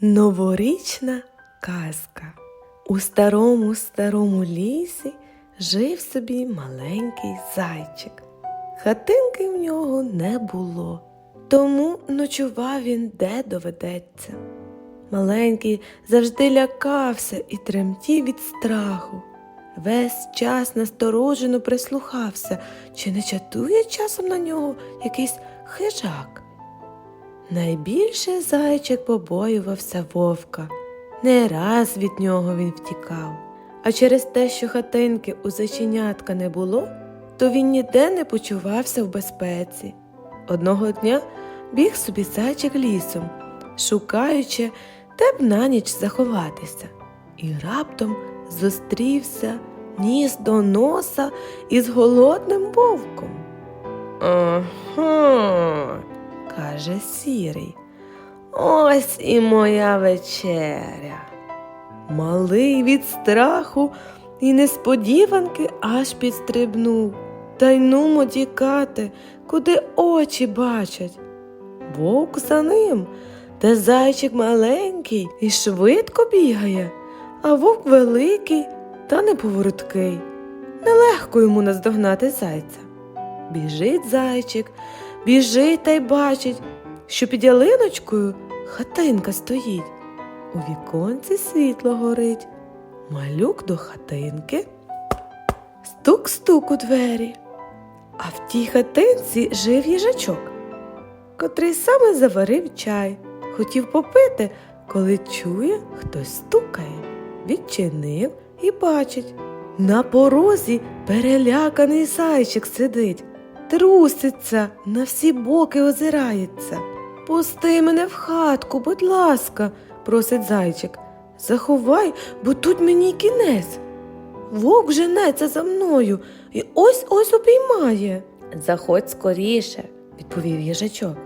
Новорічна казка. У старому старому лісі жив собі маленький зайчик. Хатинки в нього не було, тому ночував він де доведеться. Маленький завжди лякався і тремтів від страху. Весь час насторожено прислухався, чи не чатує часом на нього якийсь хижак. Найбільше зайчик побоювався вовка. Не раз від нього він втікав. А через те, що хатинки у зайченятка не було, то він ніде не почувався в безпеці. Одного дня біг собі зайчик лісом, шукаючи, де б на ніч заховатися, і раптом зустрівся ніс до носа із голодним вовком. Ага, каже сірий. Ось і моя вечеря. Малий від страху і несподіванки аж підстрибнув. Та й нумо тікати, куди очі бачать. Вовк за ним, та зайчик маленький і швидко бігає, а вовк великий та неповороткий. Нелегко йому наздогнати зайця. Біжить зайчик, біжить та й бачить, що під ялиночкою хатинка стоїть. У віконці світло горить. Малюк до хатинки. Стук-стук у двері. А в тій хатинці жив їжачок, котрий саме заварив чай, хотів попити, коли чує, хтось стукає. Відчинив і бачить. На порозі переляканий зайчик сидить, труситься, на всі боки озирається. Пусти мене в хатку, будь ласка, просить зайчик. Заховай, бо тут мені кінець. Вовк женеться за мною і ось ось обіймає. Заходь скоріше, відповів їжачок.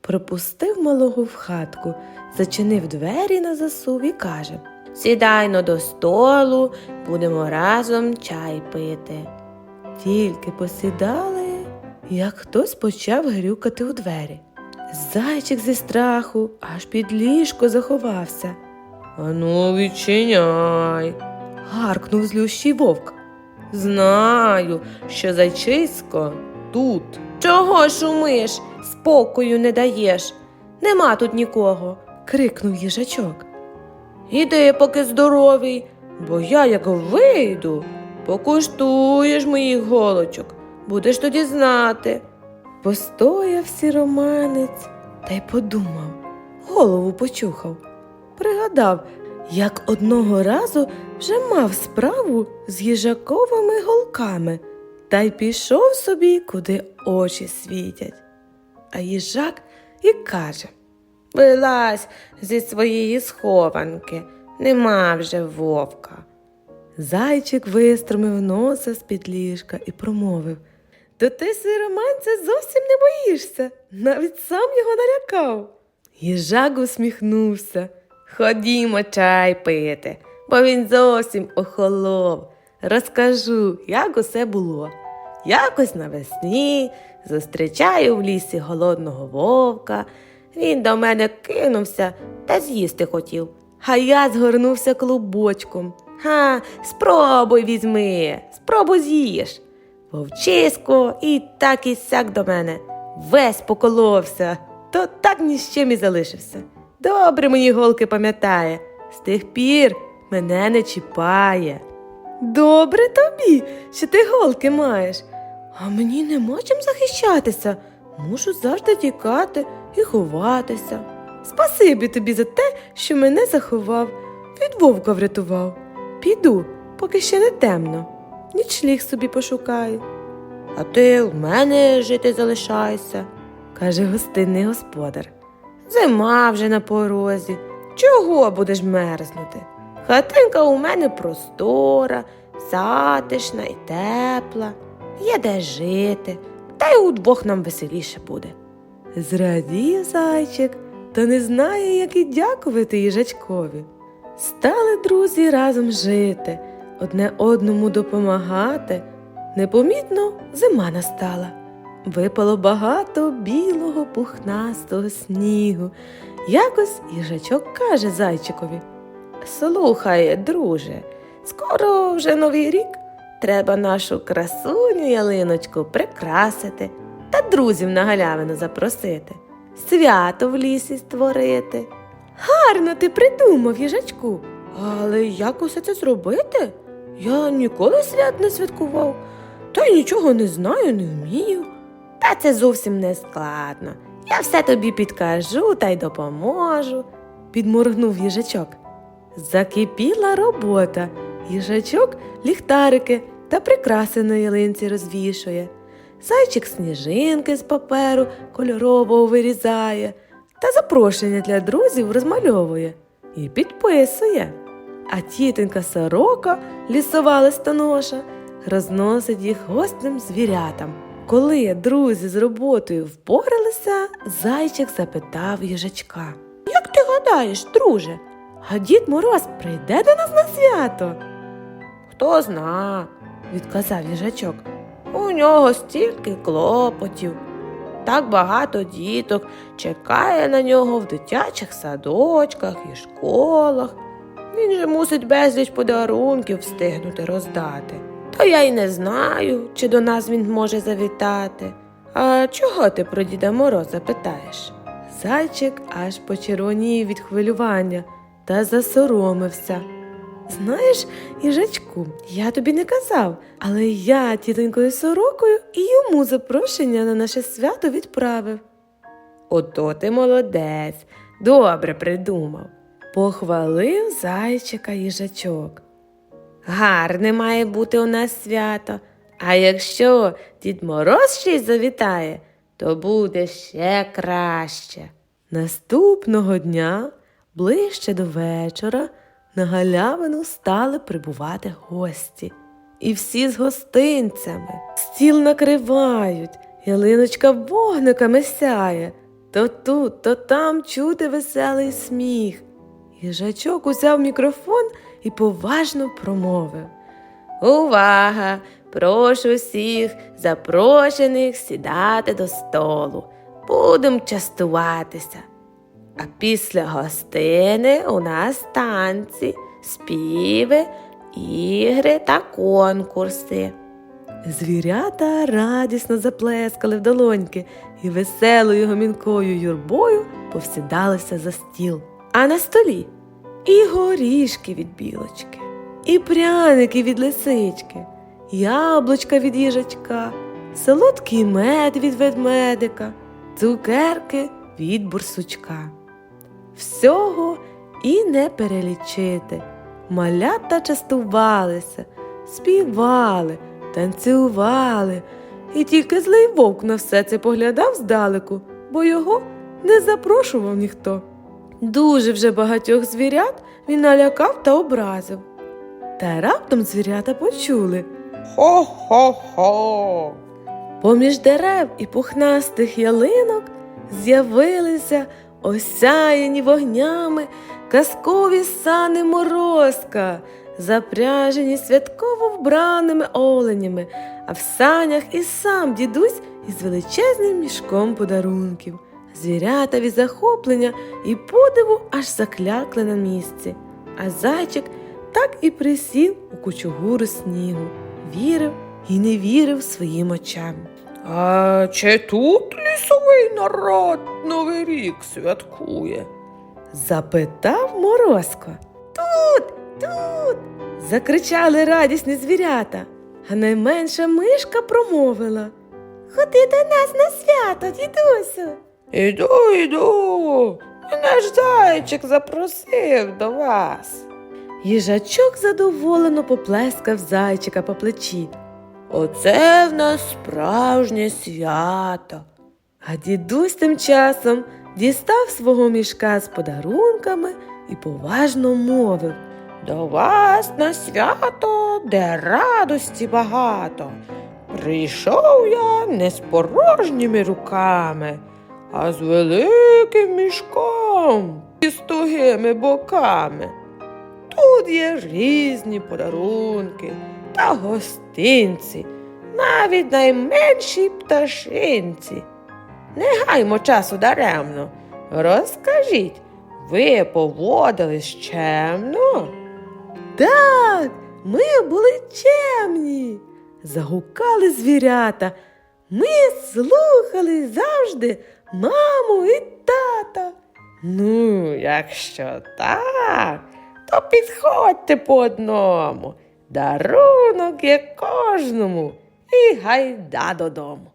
Пропустив малого в хатку, зачинив двері на засув і каже Сідайно до столу, будемо разом чай пити. Тільки посідали, як хтось почав грюкати у двері. Зайчик зі страху аж під ліжко заховався. Ану, відчиняй, гаркнув злющий вовк. Знаю, що зайчисько тут. Чого шумиш? Спокою не даєш. Нема тут нікого, крикнув їжачок. Іди, поки здоровий, бо я як вийду, покуштуєш моїх голочок, будеш тоді знати. Постояв сіроманець та й подумав, голову почухав, пригадав, як одного разу вже мав справу з їжаковими голками та й пішов собі, куди очі світять. А їжак і каже Вилазь зі своєї схованки, нема вже вовка. Зайчик вистромив носа з-під ліжка і промовив То ти сироманця зовсім не боїшся, навіть сам його налякав. Їжак усміхнувся. Ходімо чай пити, бо він зовсім охолов. Розкажу, як усе було. Якось навесні зустрічаю в лісі голодного вовка. Він до мене кинувся та з'їсти хотів. А я згорнувся клубочком. Га, спробуй візьми, спробуй з'їж. Вовчисько і так і сяк до мене. Весь поколовся, то так ні з чим і залишився. Добре мені голки пам'ятає, з тих пір мене не чіпає. Добре тобі, що ти голки маєш, а мені нема чим захищатися. Мушу завжди тікати і ховатися. Спасибі тобі за те, що мене заховав, від вовка врятував. Піду, поки ще не темно. Нічліг собі пошукаю. А ти в мене жити залишайся, каже гостинний господар. Зима вже на порозі. Чого будеш мерзнути? Хатинка у мене простора, затишна і тепла, є де жити, та й удвох нам веселіше буде. Зрадів зайчик, та не знає, як і дякувати їжачкові. Стали друзі разом жити, одне одному допомагати. Непомітно зима настала. Випало багато білого пухнастого снігу, Якось їжачок каже зайчикові. Слухай, друже, скоро вже новий рік. Треба нашу красуню ялиночку прикрасити та друзів на галявину запросити, свято в лісі створити. Гарно ти придумав, їжачку. Але як усе це зробити? Я ніколи свят не святкував, та й нічого не знаю, не вмію. Та це зовсім не складно. Я все тобі підкажу та й допоможу, підморгнув їжачок. Закипіла робота. Їжачок ліхтарики та прикраси на ялинці розвішує. Зайчик сніжинки з паперу кольорового вирізає та запрошення для друзів розмальовує і підписує. А тітонька сорока, лісова листоноша, розносить їх гостним звірятам. Коли друзі з роботою впоралися, зайчик запитав їжачка. Як ти гадаєш, друже, а дід Мороз прийде до нас на свято? Хто зна, відказав їжачок. У нього стільки клопотів. Так багато діток чекає на нього в дитячих садочках і школах. Він же мусить безліч подарунків встигнути роздати. То я й не знаю, чи до нас він може завітати. А чого ти про Діда Мороза питаєш? Зайчик аж почервонів від хвилювання та засоромився. Знаєш, їжачку, я тобі не казав, але я тітонькою сорокою і йому запрошення на наше свято відправив. Ото ти молодець, добре придумав, похвалив зайчика їжачок. Гарне має бути у нас свято, а якщо Дід Мороз ще й завітає, то буде ще краще. Наступного дня, ближче до вечора, на галявину стали прибувати гості. І всі з гостинцями. Стіл накривають, ялиночка вогниками сяє. То тут, то там чути веселий сміх. Їжачок узяв мікрофон і поважно промовив. Увага! Прошу всіх запрошених сідати до столу. Будемо частуватися. А після гостини у нас танці, співи, ігри та конкурси. Звірята радісно заплескали в долоньки і веселою гомінкою юрбою повсідалися за стіл. А на столі і горішки від білочки, і пряники від лисички, яблучка від їжачка, солодкий мед від ведмедика, цукерки від бурсучка. Всього і не перелічити. Малята частувалися, співали, танцювали, і тільки злий вовк на все це поглядав здалеку, бо його не запрошував ніхто. Дуже вже багатьох звірят він налякав та образив. Та раптом звірята почули Хо-хо-хо. Поміж дерев і пухнастих ялинок з'явилися осяяні вогнями казкові сани морозка, запряжені святково вбраними оленями, а в санях і сам дідусь із величезним мішком подарунків. Звірята від захоплення і подиву аж заклякли на місці, а зайчик так і присів у кучугуру снігу, вірив і не вірив своїм очам. А чи тут лісовий народ Новий рік святкує? Запитав Морозко. Тут, тут. закричали радісні звірята, а найменша мишка промовила. Ходи до нас на свято, дідусю. Іду, іду. Мене ж зайчик запросив до вас. Їжачок задоволено поплескав зайчика по плечі. Оце в нас справжнє свято. А дідусь тим часом дістав свого мішка з подарунками і поважно мовив. До вас на свято, де радості багато. Прийшов я не з порожніми руками, а з великим мішком і з тугими боками. Тут є різні подарунки та гостинці, навіть найменшій пташинці. Не гаймо часу даремно. розкажіть, ви поводились чемно? Так, ми були чемні. Загукали звірята. Ми слухали завжди маму і тата. Ну, якщо так, то підходьте по одному. Дарунок є кожному і гайда додому.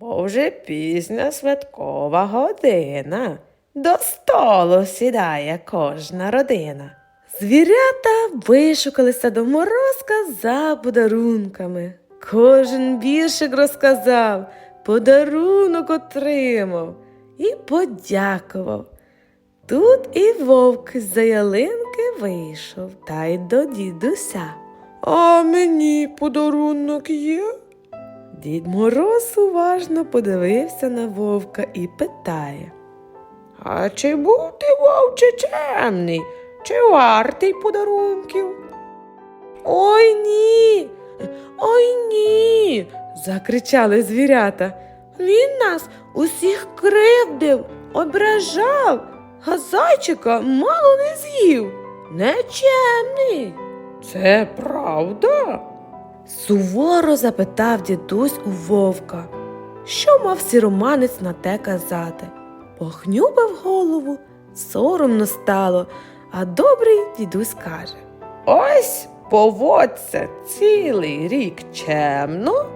Бо вже пізня святкова година. До столу сідає кожна родина. Звірята вишукалися до морозка за подарунками. Кожен віршик розказав, подарунок отримав і подякував. Тут і вовк з-за ялинки вийшов та й до дідуся. А мені подарунок є? Дід Мороз уважно подивився на вовка і питає. А чи був ти вовче чемний, чи вартий подарунків? Ой ні, ой ні. закричали звірята. Він нас усіх кривдив, ображав, а зайчика мало не з'їв. Нечемний. Це правда? Суворо запитав дідусь у вовка, що мав сіроманець на те казати. Похнюпав голову, соромно стало, а добрий дідусь каже. Ось поводься цілий рік чемно,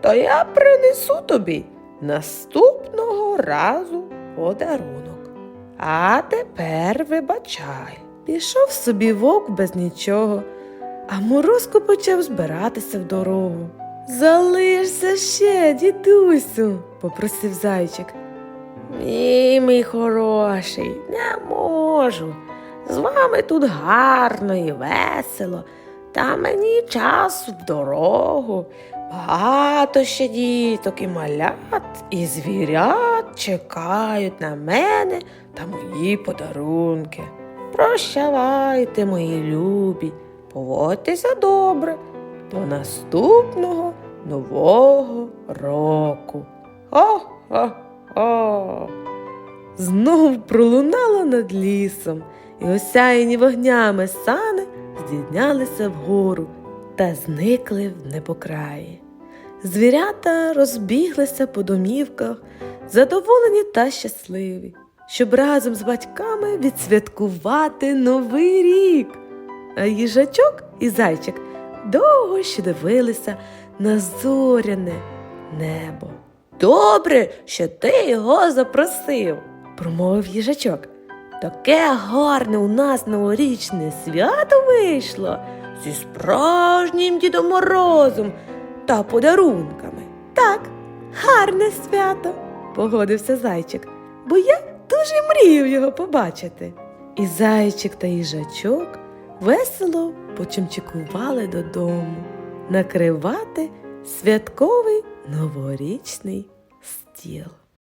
то я принесу тобі наступного разу подарунок. А тепер вибачай. Пішов собі вовк без нічого, а морозко почав збиратися в дорогу. Залишся ще, дідусю, попросив зайчик. Ні, мій хороший, не можу. З вами тут гарно і весело, та мені час в дорогу. Багато ще діток і малят, і звірят чекають на мене та мої подарунки. Прощавайте, мої любі, поводьтеся добре до наступного нового року. О-хо-хо! Знов пролунало над лісом, і осяяні вогнями сани здійнялися вгору та зникли в небокраї. Звірята розбіглися по домівках, задоволені та щасливі, щоб разом з батьками відсвяткувати новий рік. А їжачок і зайчик довго ще дивилися на зоряне небо. Добре, що ти його запросив. промовив їжачок. Таке гарне у нас новорічне свято вийшло зі справжнім Дідом Морозом та подарунками. Так, гарне свято, погодився зайчик, бо я дуже мрію його побачити. І зайчик та їжачок весело почимчикували додому накривати святковий новорічний стіл.